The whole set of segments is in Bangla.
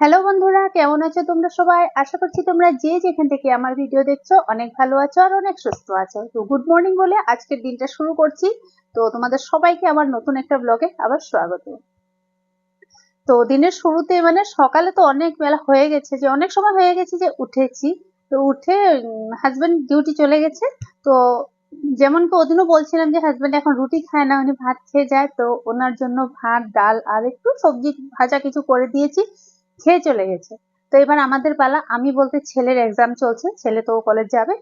হ্যালো বন্ধুরা, কেমন আছো তোমরা সবাই? আশা করছি তোমরা যে যেখান থেকে আমার ভিডিও দেখছ, অনেক ভালো আছো আর অনেক সুস্থ আছো। তো গুড মর্নিং বলে আজকের দিনটা শুরু করছি। তো তোমাদের সবাইকে আমার নতুন একটা ব্লগে আবার স্বাগত। তো দিনের শুরুতে মানে সকালে তো অনেক বেলা হয়ে গেছে যে, অনেক সময় হয়ে গেছে যে উঠেছি। তো উঠে হাজবেন্ড ডিউটি চলে গেছে। তো যেমন কি ওদিনও বলছিলাম যে হাজবেন্ড এখন রুটি খায় না, উনি ভাত খেয়ে যায়। তো ওনার জন্য ভাত, ডাল আর একটু সবজি ভাজা কিছু করে দিয়েছি। খেয়ে চলে গেছে। তো এবার আমাদের পালা, আমি বলতে ছেলের এক্সাম চলছে, ছেলে তো কলেজ যাবে।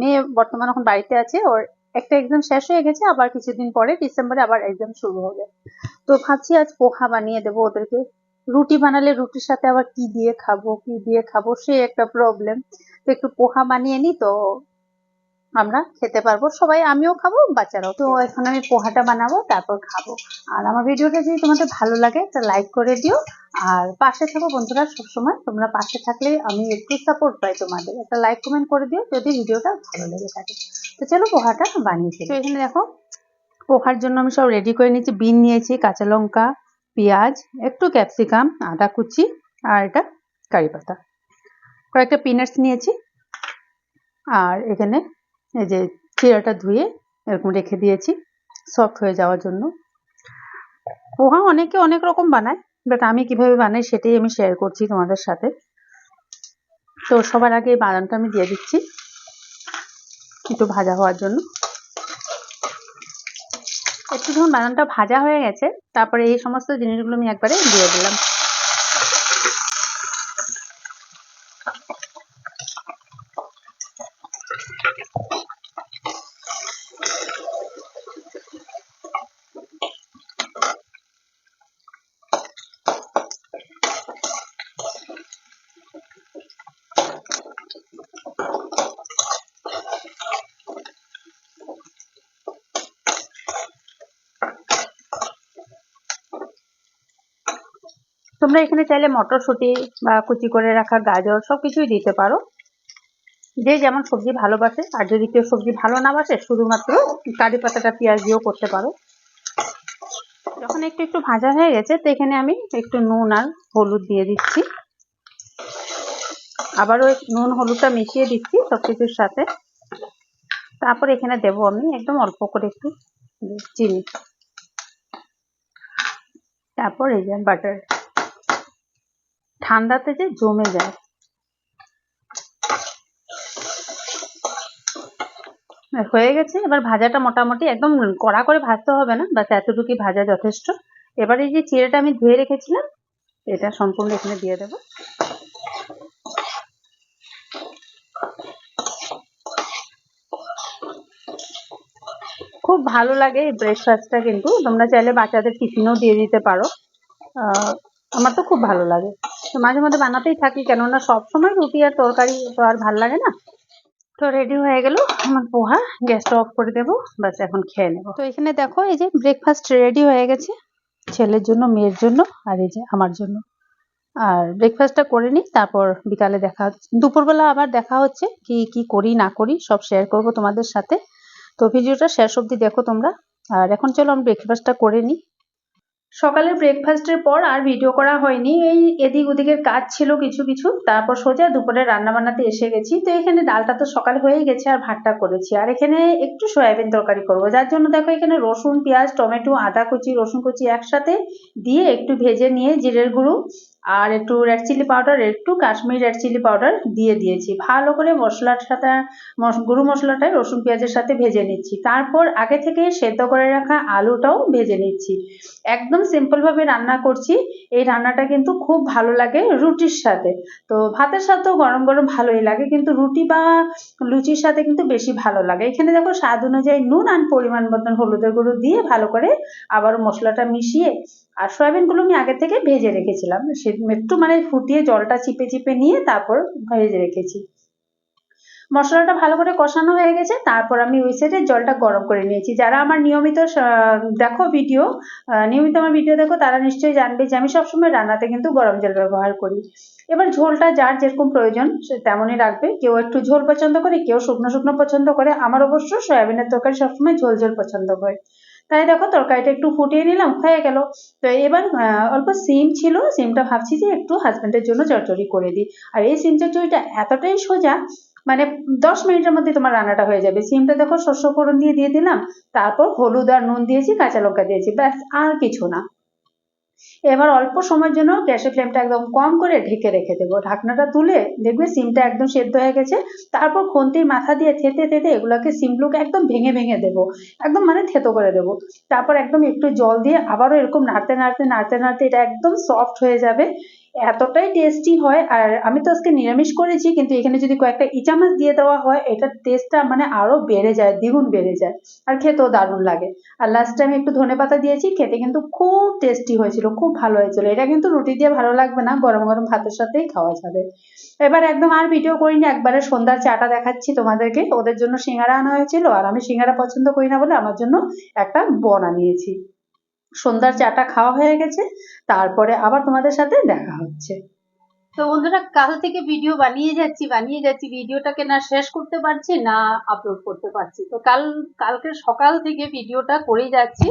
মেয়ে বর্তমানে এখন বাড়িতে আছে, ওর একটা এক্সাম শেষ হয়ে গেছে, আবার কিছুদিন পরে ডিসেম্বরে আবার এক্সাম শুরু হবে। তো ভাবছি আজ পোহা বানিয়ে দেবো ওদেরকে। রুটি বানালে রুটির সাথে আবার কি দিয়ে খাব, কি দিয়ে খাব, সে একটা প্রবলেম তো একটু পোহা বানিয়ে নি তো আমরা খেতে পারব, সবাই আমিও খাব, বাচ্চারাও। তো এখন আমি পোহাটা বানাবো, তারপর খাব। আর আমার ভিডিওটা যদি তোমাদের ভালো লাগে একটা লাইক করে দিও। আর পাশে থাকো বন্ধুরা সবসময়, তোমরা পাশে থাকলে আমি একটু সাপোর্ট পাই তোমাদের। একটা লাইক কমেন্ট করে দিও, যদি ভিডিওটা ভালো লেগে থাকে। তো চলো পোহাটা বানিয়ে তো এখানে দেখো, পোহার জন্য আমি সব রেডি করে নিয়েছি। বিন নিয়েছি, কাঁচা লঙ্কা, পেঁয়াজ, একটু ক্যাপসিকাম আদা কুচি, আর এটা কারি পাতা। কয়েকটা পিনাটস নিয়েছি। আর এখানে এই যে চিরাটা ধুয়ে এরকম রেখে দিয়েছি সফট হয়ে যাওয়ার জন্য। পোহা অনেকে অনেক রকম বানায় বাট আমি কীভাবে বানাই সেটাই আমি শেয়ার করছি তোমাদের সাথে। তো সবার আগে এই বাদামটা আমি দিয়ে দিচ্ছি একটু ভাজা হওয়ার জন্য। একটু যখন বাদামটা ভাজা হয়ে গেছে, তারপরে এই সমস্ত জিনিসগুলো আমি একবারে দিয়ে দিলাম। তোমরা এখানে চাইলে মটরশুঁটি বা কুচি করে রাখা গাজর সব কিছুই দিতে পারো। যে যেমন সবজি ভালোবাসে, আর যদি কেউ সবজি ভালো না বাসে, শুধুমাত্র কারি পাতাটা পেঁয়াজ দিয়েও করতে পারো। যখন একটু একটু ভাজা হয়ে গেছে, তো এখানে আমি একটু নুন আর হলুদ দিয়ে দিচ্ছি। আবারও নুন হলুদটা মিশিয়ে দিচ্ছি সব কিছুর সাথে। তারপর এখানে দেবো আমি একদম অল্প করে একটু চিনি। তারপর এই যে বাটার ঠান্ডাতে যে জমে যায়। হয়ে গেছে, এবার ভাজাটা মোটামুটি একদম কড়া করে ভাজতে হবে না, বাস এতটুকুই ভাজা যথেষ্ট। এবার এই যে চিড়েটা আমি ধুয়ে রেখেছিলাম, এটা সম্পূর্ণ এখানে দিয়ে দেবো। খুব ভালো লাগে এই ব্রেকফাস্টটা কিন্তু। তোমরা চাইলে বাচ্চাদের টিফিনও দিয়ে দিতে পারো। আমার তো খুব ভালো লাগে। মাঝে মধ্যে বানাতেই থাকি, কেননা সব সময় রুটি আর তরকারি তো আর ভালো লাগে না। তো রেডি হয়ে গেল আমার পোহা গ্যাসটা অফ করে দেবো বাস এখন খেয়ে নেব। তো এখানে দেখো, এই যে ব্রেকফাস্ট রেডি হয়ে গেছে, ছেলের জন্য, মেয়ের জন্য, আর এই যে আমার জন্য। আর ব্রেকফাস্টটা করে নিই, তারপর বিকালে দেখা হচ্ছে, দুপুরবেলা আবার দেখা হচ্ছে, কি কি করি, না করি, সব শেয়ার করব তোমাদের সাথে। তো ভিডিওটা শেষ অবধি দেখো তোমরা। আর এখন চলো, আমি ব্রেকফাস্টটা করে নিই। সকালের ব্রেকফাস্টের পর আর ভিডিও করা হয়নি। এই এদিক ওদিকের কাজ ছিল কিছু কিছু। তারপর সোজা দুপুরে রান্না বান্নাতে এসে গেছি। তো এখানে ডালটা তো সকাল হয়ে গেছে আর ভাতটা করেছি। আর এখানে একটু সয়াবিন তরকারি করব। যার জন্য দেখো এখানে রসুন, পেঁয়াজ, টমেটো, আদা কুচি, রসুন কুচি একসাথে দিয়ে একটু ভেজে নিয়ে জিরের গুঁড়ো আর একটু রেড চিলি পাউডার একটু কাশ্মীরি রেড চিলি পাউডার দিয়ে দিয়েছি। ভালো করে মশলার সাথে, মশ- গুঁড়ো মশলাটাই রসুন, পেঁয়াজের সাথে ভেজে নিচ্ছি। তারপর আগে থেকে সেদ্ধ করে রাখা আলুটাও ভেজে নিচ্ছি। একদম সিম্পল ভাবে রান্না করছি। এই রান্নাটা কিন্তু খুব ভালো লাগে রুটির সাথে। তো ভাতের সাথেও গরম গরম ভালোই লাগে, কিন্তু রুটি বা লুচির সাথে কিন্তু বেশি ভালো লাগে। এখানে দেখো স্বাদ অনুযায়ী নুন আর পরিমাণ মতন হলুদের গুঁড়ো দিয়ে ভালো করে আবার মশলাটা মিশিয়ে আর সয়াবিনগুলো আমি আগে থেকে ভেজে রেখেছিলাম। সে একটু মানে ফুটিয়ে জলটা চিপে চিপে নিয়ে তারপর ভেজে রেখেছি। মশলাটা ভালো করে কষানো হয়ে গেছে, তারপর আমি ওই সাইডে জলটা গরম করে নিয়েছি। যারা আমার নিয়মিত দেখো ভিডিও নিয়মিত আমার ভিডিও দেখো, তারা নিশ্চয়ই জানবে যে আমি সবসময় রান্নাতে কিন্তু গরম জল ব্যবহার করি। এবার ঝোলটা যার যেরকম প্রয়োজন, সে তেমনই রাখবে। কেউ একটু ঝোল পছন্দ করে, কেউ শুকনো শুকনো পছন্দ করে। আমার অবশ্য সয়াবিনের তরকারি সবসময় ঝোল ঝোল পছন্দ করে তাই দেখো, তরকারিটা একটু ফুটিয়ে নিলাম, হয়ে গেল। তো এবার অল্প সিম ছিল, সিমটা ভাবছি যে একটু হাজবেন্ডের জন্য চচ্চড়ি করে দিই। আর এই সিম চচ্চড়িটা এতটাই সোজা মানে দশ মিনিটের মধ্যে তোমার রান্নাটা হয়ে যাবে। সিমটা দেখো শস্য ফোড়ন দিয়ে দিয়ে দিলাম, তারপর হলুদ আর নুন দিয়েছি, কাঁচা লঙ্কা দিয়েছি, ব্যাস, আর কিছু না। এবার অল্প সময়ের জন্য গ্যাসের ফ্লেমটা একদম কম করে ঢেকে রেখে দেবো। ঢাকনাটা তুলে দেখবে সিমটা একদম সেদ্ধ হয়ে গেছে। তারপর খন্তির মাথা দিয়ে থেতে থেতে এগুলোকে সিমগুলোকে একদম ভেঙে ভেঙে দেবো। একদম মানে থেতো করে দেবো। তারপর একদম একটু জল দিয়ে আবারও এরকম নাড়তে নাড়তে নাড়তে নাড়তে এটা একদম সফট হয়ে যাবে। এতটাই টেস্টি হয় আর আমি তো আজকে নিরামিষ করেছি, কিন্তু এখানে যদি কয়েকটা ইচা মাছ দিয়ে দেওয়া হয় এটার টেস্টটা মানে আরও বেড়ে যায়, দ্বিগুণ বেড়ে যায় আর খেতেও দারুণ লাগে। আর লাস্টে আমি একটু ধনে পাতা দিয়েছি, খেতে কিন্তু খুব টেস্টি হয়েছিল, খুব ভালো হয়েছিল। এটা কিন্তু রুটি দিয়ে ভালো লাগবে না, গরম গরম ভাতের সাথেই খাওয়া যাবে। এবার একদম আর ভিডিও করিনি, একবারে সন্ধ্যার চাটা দেখাচ্ছি তোমাদেরকে। ওদের জন্য সিঙ্গারা আনা হয়েছিল, আর আমি সিঙ্গারা পছন্দ করি না বলে আমার জন্য একটা বন আনিয়েছি। সন্ধ্যার চাটা খাওয়া হয়ে গেছে, তারপরে আবার তোমাদের সাথে দেখা হচ্ছে। তো বন্ধুরা, কাল থেকে ভিডিও বানিয়ে যাচ্ছি বানিয়ে যাচ্ছি। ভিডিওটাকে না শেষ করতে পারছি, না আপলোড করতে পারছি। তো কাল, কালকে সকাল থেকে ভিডিওটা করেই যাচ্ছি।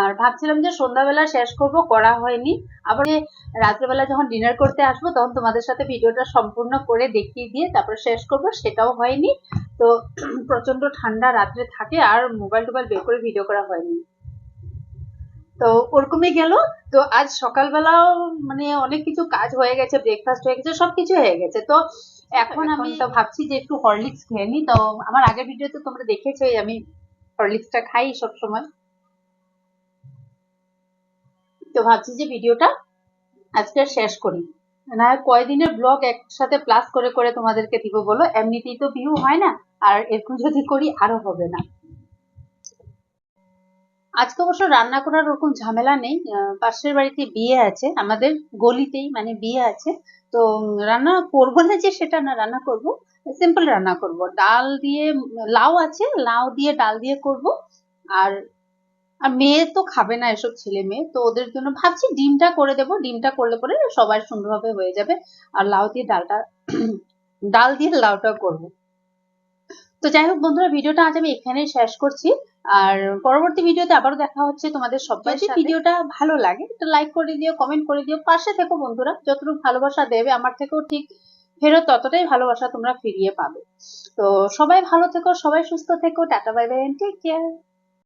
আর ভাবছিলাম যে সন্ধ্যাবেলা শেষ করব, করা হয়নি। আবার রাত্রেবেলা যখন ডিনার করতে আসব, তখন তোমাদের সাথে ভিডিওটা সম্পূর্ণ করে দেখিয়ে দিয়ে তারপর শেষ করব, সেটাও হয়নি। তো প্রচণ্ড ঠান্ডা রাত্রে থাকে, আর মোবাইল টোবাইল বের করে ভিডিও করা হয়নি। তো ওরকমই গেল। তো আজ সকালবেলাও মানে অনেক কিছু কাজ হয়ে গেছে ব্রেকফাস্ট হয়ে গেছে সবকিছু হয়ে গেছে। তো এখন আমি তো ভাবছি যে একটু হরলিক্স খেয়ে নিই। তো আমার আগের ভিডিওতে তোমরা দেখেছোই আমি হরলিক্সটা খাই সব সময় তো ভাবছি যে ভিডিওটা আজকে শেষ করি। না কয়দিনের ব্লগ একসাথে প্লাস করে করে তোমাদেরকে দিব বলো। এমনিতেই তো ভিউ হয় না। আর এরকম যদি করি আরও হবে না। আজকে অবশ্য রান্না করার ওরকম ঝামেলা নেই। পাশের বাড়িতে বিয়ে আছে, আমাদের গলিতেই মানে বিয়ে আছে। তো রান্না করব না যে সেটা না, রান্না করব। সিম্পল রান্না করব। ডাল দিয়ে, লাউ আছে, লাউ দিয়ে ডাল দিয়ে করব। আর আর মেয়ে তো খাবে না এসব ছেলে মেয়ে। তো ওদের জন্য ভাবছি ডিমটা করে দেবো। ডিমটা করলে পরে সবার সুন্দরভাবে হয়ে যাবে। আর লাউ দিয়ে ডালটা, ডাল দিয়ে লাউটা করব। তো যাই হোক বন্ধুরা ভিডিওটা আজ আমি এখানেই শেষ করছি। আর পরবর্তী ভিডিওতে আবারও দেখা হচ্ছে তোমাদের সবাই যদি ভিডিওটা ভালো লাগে একটা লাইক করে দিও কমেন্ট করে দিও পাশে থেকো বন্ধুরা। যতটুকু ভালোবাসা দেবে আমার থেকেও ঠিক ফেরত ততটাই ভালোবাসা তোমরা ফিরিয়ে পাবে। তো সবাই ভালো থেকো সবাই সুস্থ থেকো tata bye bye take care